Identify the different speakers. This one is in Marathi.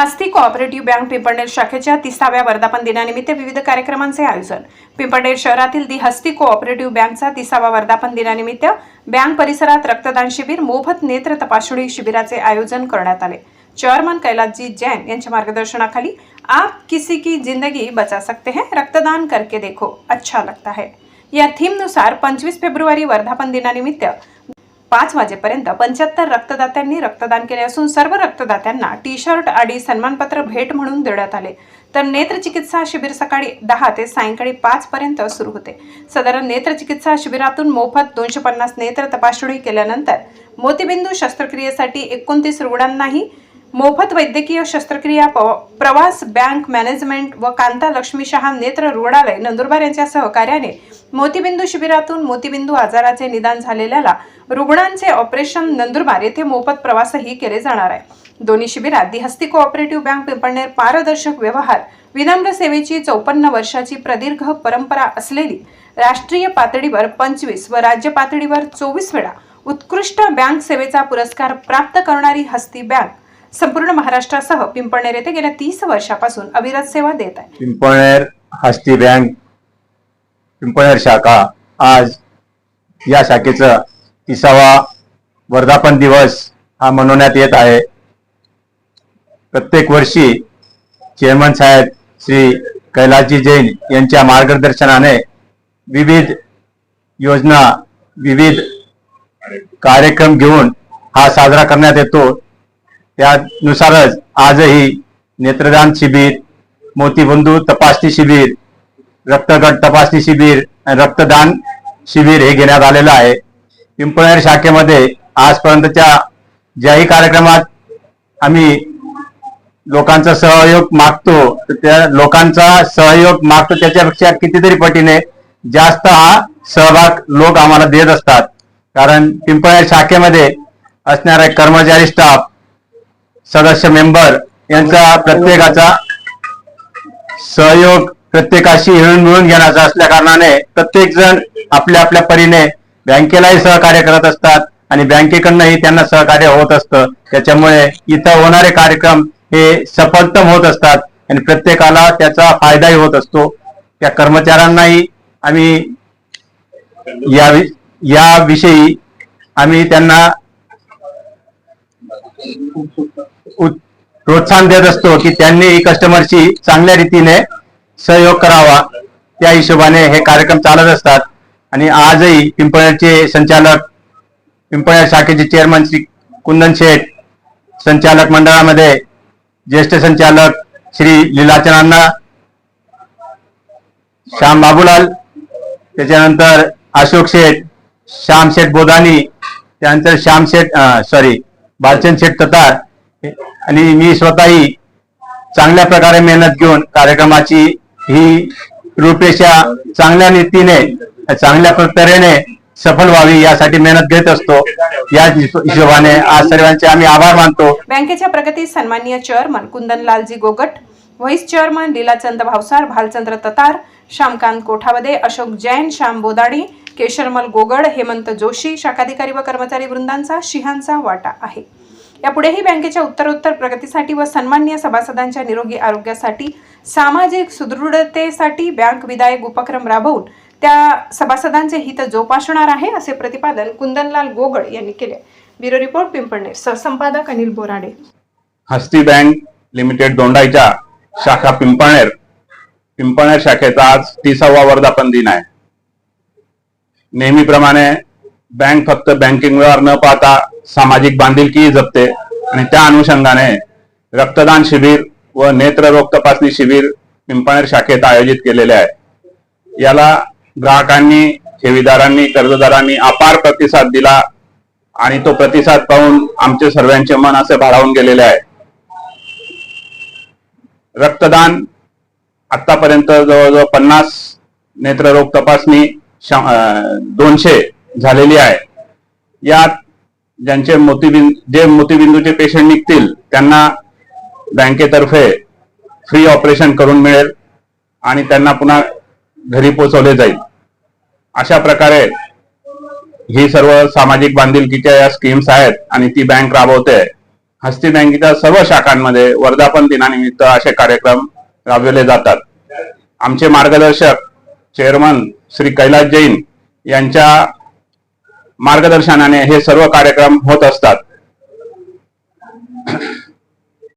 Speaker 1: हस्ती कोऑपरेटिव्ह बँक पिंपळनेर शाखेच्या तिसाव्या वर्धापन दिनानिमित्त विविध कार्यक्रमांचे आयोजन. पिंपळनेर शहरातील दी हस्ती कोऑपरेटिव्ह बँकचा तिसावा वर्धापन दिनानिमित्त बँक परिसरात रक्तदान शिबिर मोफत नेत्र तपासणी शिबिराचे आयोजन करण्यात आले. चेअरमन कैलासजी जैन यांच्या मार्गदर्शनाखाली आप किसी की जिंदगी बचा सकते हैं रक्तदान करके देखो अच्छा लगता है. या थीमनुसार पंचवीस फेब्रुवारी वर्धापन दिनानिमित्त पाच वाजेपर्यंत पंच्याहत्तर रक्तदात्यांनी रक्तदान केले असून सर्व रक्तदात्यांना टी शर्ट आणि सन्मानपत्र भेट म्हणून देण्यात आले. तर नेत्रचिकित्सा शिबिर सकाळी दहा ते सायंकाळी पाच पर्यंत सुरू होते. सदर नेत्रचिकित्सा शिबिरातून मोफत दोनशे पन्नास नेत्र तपासणी केल्यानंतर मोतीबिंदू शस्त्रक्रियेसाठी एकोणतीस रुग्णांनाही मोफत वैद्यकीय शस्त्रक्रिया प- प्रवास बँक मॅनेजमेंट व कांता लक्ष्मी शहा नेत्र रुग्णालय नंदुरबार यांच्या सहकार्याने मोतीबिंदू शिबिरातून मोतीबिंदू आजाराचे निदान झालेल्याला रुग्णांचे ऑपरेशन नंदुरबार येथे मोफत प्रवासही केले जाणार आहे. दोन्ही शिबिरात the Hasti cooperative bank Pimpalner पारदर्शक व्यवहार विनम्र सेवेची चौपन्न वर्षाची प्रदीर्घ परंपरा असलेली राष्ट्रीय पातळीवर पंचवीस व राज्य पातळीवर चोवीस वेळा उत्कृष्ट बँक सेवेचा पुरस्कार प्राप्त करणारी हस्ती बँक संपूर्ण महाराष्ट्रासह पिंपळनेर येथे गेल्या तीस वर्षापासून अविरत सेवा देत आहे.
Speaker 2: पिंपळनेर हस्ती बँक पिंपळनेर शाखा आज या शाखेचं तिसावा वर्धापन दिवस हा मनवण्यात येत आहे. प्रत्येक वर्षी चेअरमन साहेब श्री कैलासजी जैन यांच्या मार्गदर्शनाने विविध योजना विविध कार्यक्रम घेऊन हा साजरा करण्यात येतो. त्यानुसारच आजही नेत्रदान शिबिर मोतीबंधू तपासणी शिबिर रक्तगट तपासणी शिबिर आणि रक्तदान शिबिर हे घेण्यात आलेलं आहे. पिंपळनेर शाखेमध्ये आजपर्यंतच्या ज्याही कार्यक्रमात आम्ही लोकांचा सहयोग मागतो तर त्या लोकांचा सहयोग मागतो त्याच्यापेक्षा कितीतरी पटीने जास्त हा सहभाग लोक आम्हाला देत असतात. कारण पिंपळनेर शाखेमध्ये असणारा कर्मचारी स्टाफ सदस्य मेंबर यांचा प्रत्येकाचा सहयोग प्रत्येकाशी हिळून मिळून घेण्याचा असल्या कारणाने प्रत्येक जण आपल्या आपल्या परीने बँकेलाही सहकार्य करत असतात आणि बँकेकडनंही त्यांना सहकार्य होत असतं. त्याच्यामुळे इथं होणारे कार्यक्रम हे सफलतम होत असतात आणि प्रत्येकाला त्याचा फायदाही होत असतो. त्या कर्मचाऱ्यांनाही आम्ही या याविषयी आम्ही त्यांना प्रोत्साहन देत असतो की त्यांनी कस्टमरशी चांगल्या रीतीने सहयोग करावा. त्या हिशोबाने हे कार्यक्रम चालत असतात. आणि आजही पिंपळ्याचे संचालक पिंपळ्या शाखेचे चेअरमन श्री कुंदन शेठ संचालक मंडळामध्ये ज्येष्ठ संचालक श्री लीलाचन श्याम बाबूलाल त्याच्यानंतर अशोक शेठ श्याम शेठ बोधानी त्यानंतर श्याम शेठ सॉरी बालचंद शेठ ततार. आणि मी स्वतःही चांगल्या प्रकारे मेहनत घेऊन कार्यक्रमाची ही रूपरेषा चांगल्या नीतीने चांगल्या तऱ्हेने सफल व्हावी यासाठी मेहनत घेत असतो. या हिशोबाने आज सर्वांचे आम्ही आभार मानतो.
Speaker 1: बँकेच्या प्रगती सन्माननीय chairman Kundanlalji Gogat vice chairman Leelachand Bhavsar Bhalchandra Tatar Shyamkant Kothavade Ashok Jain Shyam Bodadi Kesharmal Gogad Hemant Joshi शाखाधिकारी व कर्मचारी वृंदांचा शिहांचा वाटा आहे. यापुढेही बँकेच्या उत्तरोत्तर प्रगतीसाठी व सन्मान्य सभासदांच्या निरोगी आरोग्यासाठी सामाजिक सुदृढतेसाठी बँक विधायक उपक्रम राबवून त्या सभासदांचे हित जोपासणार आहे असे प्रतिपादन कुंदनलाल गोगड यांनी केले. ब्युरो रिपोर्ट पिंपळनेर सहसंपादक अनिल बोराडे.
Speaker 3: हस्ती बँक लिमिटेड दोंडाईच्या शाखा पिंपळनेर पिंपळनेर शाखेचा आज तिसावा वर्धापन दिन आहे. नेहमीप्रमाणे बँक फक्त बँकिंग व्यवहार न पाहता सामाजिक बांधिलकीही जपते. आणि त्या अनुषंगाने रक्तदान शिबिर व नेत्ररोग तपासणी शिबिर पिंपळनेर शाखेत आयोजित केलेले आहे. याला ग्राहकांनी ठेवीदारांनी कर्जदारांनी अपार प्रतिसाद दिला आणि तो प्रतिसाद पाहून आमचे सर्वांचे मन असे भारावून गेलेले आहे. रक्तदान आतापर्यंत जवळजवळ पन्नास नेत्ररोग तपासणी दोनशे झालेली आहे. यात ज्यांचे मोतीबिंद जे मोतीबिंदूचे पेशंट निघतील त्यांना बँकेतर्फे फ्री ऑपरेशन करून मिळेल आणि त्यांना पुन्हा घरी पोहोचवले जाईल. अशा प्रकारे ही सर्व सामाजिक बांधिलकीच्या या स्कीम्स आहेत आणि ती बँक राबवते. हस्ती बँकेच्या सर्व शाखांमध्ये वर्धापन दिनानिमित्त असे कार्यक्रम राबविले जातात. आमचे मार्गदर्शक चेअरमन श्री कैलास जैन यांच्या मार्गदर्शनाने हे सर्व कार्यक्रम होत असतात.